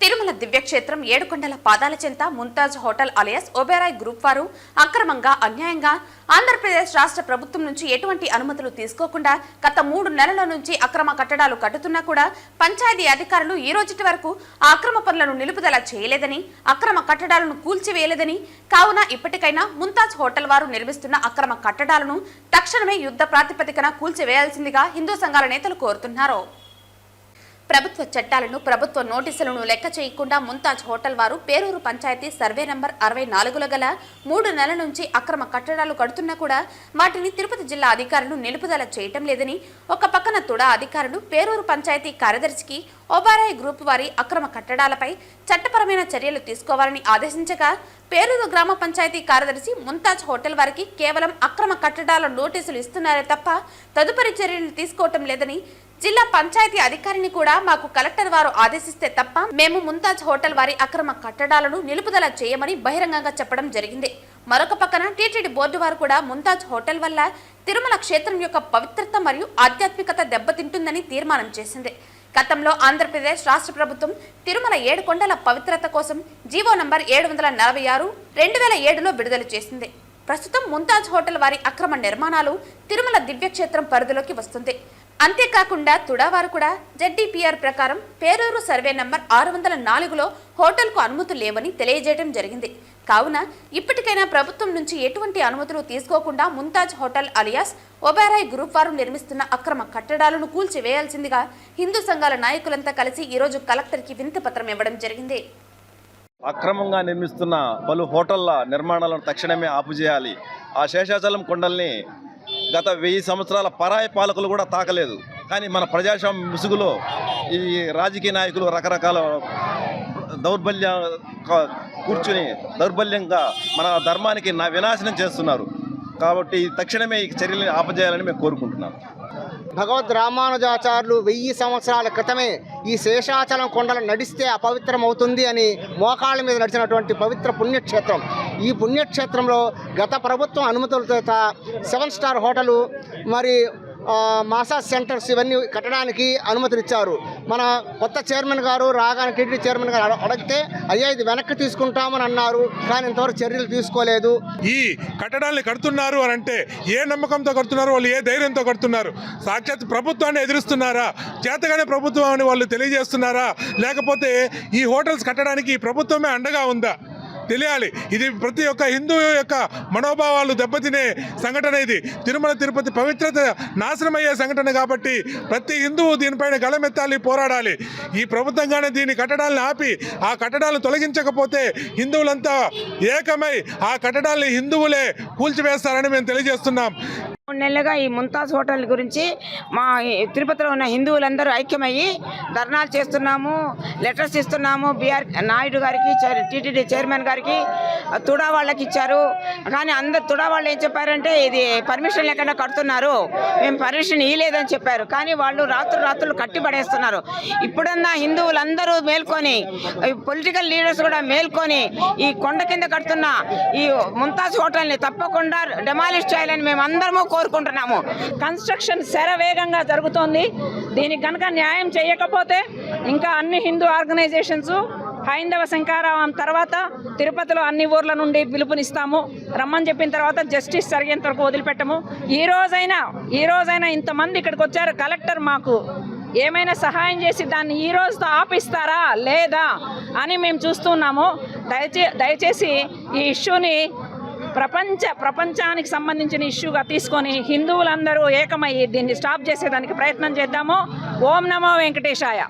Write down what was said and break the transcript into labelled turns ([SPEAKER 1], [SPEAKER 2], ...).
[SPEAKER 1] తిరుమల దివ్యక్షేత్రం ఏడుకొండల పాదాల చెంత Mumtaz hotel alias Oberoi group వారు అక్రమంగా అన్యాయంగా ఆంధ్రప్రదేశ్ రాష్ట్ర ప్రభుత్వం నుంచి ఎటువంటి అనుమతులు తీసుకోకుండా గత మూడు నెలల నుంచి అక్రమ కట్టడాలు కట్టుతున్నా కూడా పంచాయతీ అధికారులు ఈ రోజుటి వరకు ఆ అక్రమ పనులను నిలుపుదల చేయలేదని అక్రమ కట్టడాలను కూల్చివేయలేదని కావున ఇప్పటికైనా ముంతాజ్ హోటల్ వారు నిర్మిస్తున్న అక్రమ కట్టడాలను తక్షణమే యుద్ధ ప్రాతిపదికన కూల్చివేయాల్సిందిగా హిందూ సంఘాల నేతలు కోరుతున్నారు. ప్రభుత్వ చట్టాలను ప్రభుత్వ నోటీసులను లెక్క చేయకుండా ముంతాజ్ హోటల్ వారు పేరూరు పంచాయతీ సర్వే నంబర్ అరవై నాలుగులో గల మూడు నెలల నుంచి అక్రమ కట్టడాలు కడుతున్నా కూడా వాటిని తిరుపతి జిల్లా అధికారులు నిలుపుదల చేయటం లేదని ఒక పక్కన తుడా అధికారులు పేరూరు పంచాయతీ కార్యదర్శికి ఓబారాయ్ గ్రూప్ వారి అక్రమ కట్టడాలపై చట్టపరమైన చర్యలు తీసుకోవాలని ఆదేశించగా పేరూరు గ్రామ పంచాయతీ కార్యదర్శి ముంతాజ్ హోటల్ వారికి కేవలం అక్రమ కట్టడాల నోటీసులు ఇస్తున్నారే తప్ప తదుపరి చర్యలు తీసుకోవటం లేదని జిల్లా పంచాయతీ అధికారిని కూడా మాకు కలెక్టర్ వారు ఆదేశిస్తే తప్ప మేము ముంతాజ్ హోటల్ వారి అక్రమ కట్టడాలను నిలుపుదల చేయమని బహిరంగంగా చెప్పడం జరిగింది. మరొక పక్కన టీటీడీ బోర్డు వారు కూడా ముంతాజ్ హోటల్ వల్ల తిరుమల క్షేత్రం యొక్క పవిత్రత మరియు ఆధ్యాత్మికత దెబ్బతింటుందని తీర్మానం చేసింది. గతంలో ఆంధ్రప్రదేశ్ రాష్ట్ర ప్రభుత్వం తిరుమల ఏడు కొండల పవిత్రత కోసం జీవో నంబర్ ఏడు వందల నలభై ఆరు రెండు వేల ఏడులో విడుదల చేసింది. ప్రస్తుతం ముంతాజ్ హోటల్ వారి అక్రమ నిర్మాణాలు తిరుమల దివ్యక్షేత్రం పరిధిలోకి వస్తుంది. అంతేకాకుండా తుడావారు కూడా జెడ్డీపీఆర్ ప్రకారం పేరూరు సర్వే నంబర్ ఆరు వందల నాలుగులో హోటల్కు అనుమతులు లేవని తెలియజేయడం జరిగింది. కావున ఇప్పటికైనా ప్రభుత్వం నుంచి ఎటువంటి అనుమతులు తీసుకోకుండా Mumtaz hotel alias Oberoi group వారు నిర్మిస్తున్న అక్రమ కట్టడాలను కూల్చివేయాల్సిందిగా హిందూ సంఘాల నాయకులంతా కలిసి ఈరోజు కలెక్టర్కి వినతి పత్రం ఇవ్వడం జరిగింది.
[SPEAKER 2] అక్రమంగా నిర్మిస్తున్న పలు హోటళ్ళ నిర్మాణాలను తక్షణమే ఆపుజేయాలి ఆ శేషాచలం కొండల్ని గత వెయ్యి సంవత్సరాల పరాయ పాలకులు కూడా తాకలేదు. కానీ మన ప్రజాస్వామ్య ముసుగులో ఈ రాజకీయ నాయకులు రకరకాల దౌర్బల్య కూర్చుని దౌర్బల్యంగా మన ధర్మానికి నా వినాశనం చేస్తున్నారు. కాబట్టి తక్షణమే ఈ చర్యలను ఆపజేయాలని మేము కోరుకుంటున్నాం.
[SPEAKER 3] భగవద్ రామానుజాచార్యులు వెయ్యి సంవత్సరాల క్రితమే ఈ శేషాచలం కొండలు నడిస్తే అపవిత్రం అవుతుంది అని మోకాళ్ళ మీద నడిచినటువంటి పవిత్ర పుణ్యక్షేత్రం ఈ పుణ్యక్షేత్రంలో గత ప్రభుత్వం అనుమతుల చేత సెవెన్ స్టార్ హోటలు మరి మసాజ్ మాసాజ్ సెంటర్స్ ఇవన్నీ కట్టడానికి అనుమతినిచ్చారు మన కొత్త చైర్మన్ గారు రాగానే టీడీ చైర్మన్ గారు అడిగితే అయ్యా ఇది వెనక్కి తీసుకుంటామని అన్నారు కానీ ఇంతవరకు చర్యలు తీసుకోలేదు.
[SPEAKER 4] ఈ కట్టడాన్ని కడుతున్నారు అని అంటే ఏ నమ్మకంతో కడుతున్నారు వాళ్ళు ఏ ధైర్యంతో కడుతున్నారు? సాక్షాత్ ప్రభుత్వాన్ని ఎదురుస్తున్నారా? చేతగానే ప్రభుత్వం అని వాళ్ళు తెలియజేస్తున్నారా? లేకపోతే ఈ హోటల్స్ కట్టడానికి ప్రభుత్వమే అండగా ఉందా? తెలియాలి. ఇది ప్రతి ఒక్క హిందువు యొక్క మనోభావాలు దెబ్బతినే సంఘటన ఇది. తిరుమల తిరుపతి పవిత్రత నాశనమయ్యే సంఘటన కాబట్టి ప్రతి హిందువు దీనిపైన గళమెత్తాలి పోరాడాలి. ఈ ప్రభుత్వంగానే దీని కట్టడాలను ఆపి ఆ కట్టడాలను తొలగించకపోతే హిందువులంతా ఏకమై ఆ కట్టడాల్ని హిందువులే కూల్చివేస్తారని మేము తెలియజేస్తున్నాం.
[SPEAKER 5] నెలలుగా ఈ ముంతాజ్ హోటల్ గురించి మా తిరుపతిలో ఉన్న హిందువులందరూ ఐక్యమయ్యి ధర్నాలు చేస్తున్నాము లెటర్స్ ఇస్తున్నాము. బీఆర్ నాయుడు గారికి చైర్- టీటీడీ చైర్మన్ గారికి తుడా వాళ్ళకి ఇచ్చారు. కానీ అందరు తుడా వాళ్ళు ఏం చెప్పారంటే ఇది పర్మిషన్ లేకుండా కడుతున్నారు. మేము పర్మిషన్ ఇవ్వలేదని చెప్పారు. కానీ వాళ్ళు రాత్రులు రాత్రులు కట్టి పడేస్తున్నారు. ఇప్పుడున్న హిందువులందరూ మేల్కొని పొలిటికల్ లీడర్స్ కూడా మేల్కొని ఈ కొండ కింద కడుతున్న ఈ ముంతాజ్ హోటల్ని తప్పకుండా డెమాలిష్ చేయాలని మేము అందరము కోరుకుంటున్నాము.
[SPEAKER 6] కన్స్ట్రక్షన్ శరవేగంగా జరుగుతోంది. దీనికి కనుక న్యాయం చేయకపోతే ఇంకా అన్ని హిందూ ఆర్గనైజేషన్స్ హైందవ శంకారావం తర్వాత తిరుపతిలో అన్ని ఊర్ల నుండి పిలుపునిస్తాము. రమ్మని చెప్పిన తర్వాత జస్టిస్ జరిగేంత వరకు వదిలిపెట్టము. ఈ రోజైనా ఈ రోజైనా ఇంతమంది ఇక్కడికి వచ్చారు. కలెక్టర్ మాకు ఏమైనా సహాయం చేసి దాన్ని ఈ రోజుతో ఆపిస్తారా? లేదా అని మేము చూస్తున్నాము. దయచే దయచేసి ఈ ఇష్యూని ప్రపంచ ప్రపంచానికి సంబంధించిన ఇష్యూగా తీసుకొని హిందువులందరూ ఏకమయ్యి దీన్ని స్టాప్ చేసేదానికి ప్రయత్నం చేద్దాము. ఓం నమో వెంకటేశాయ.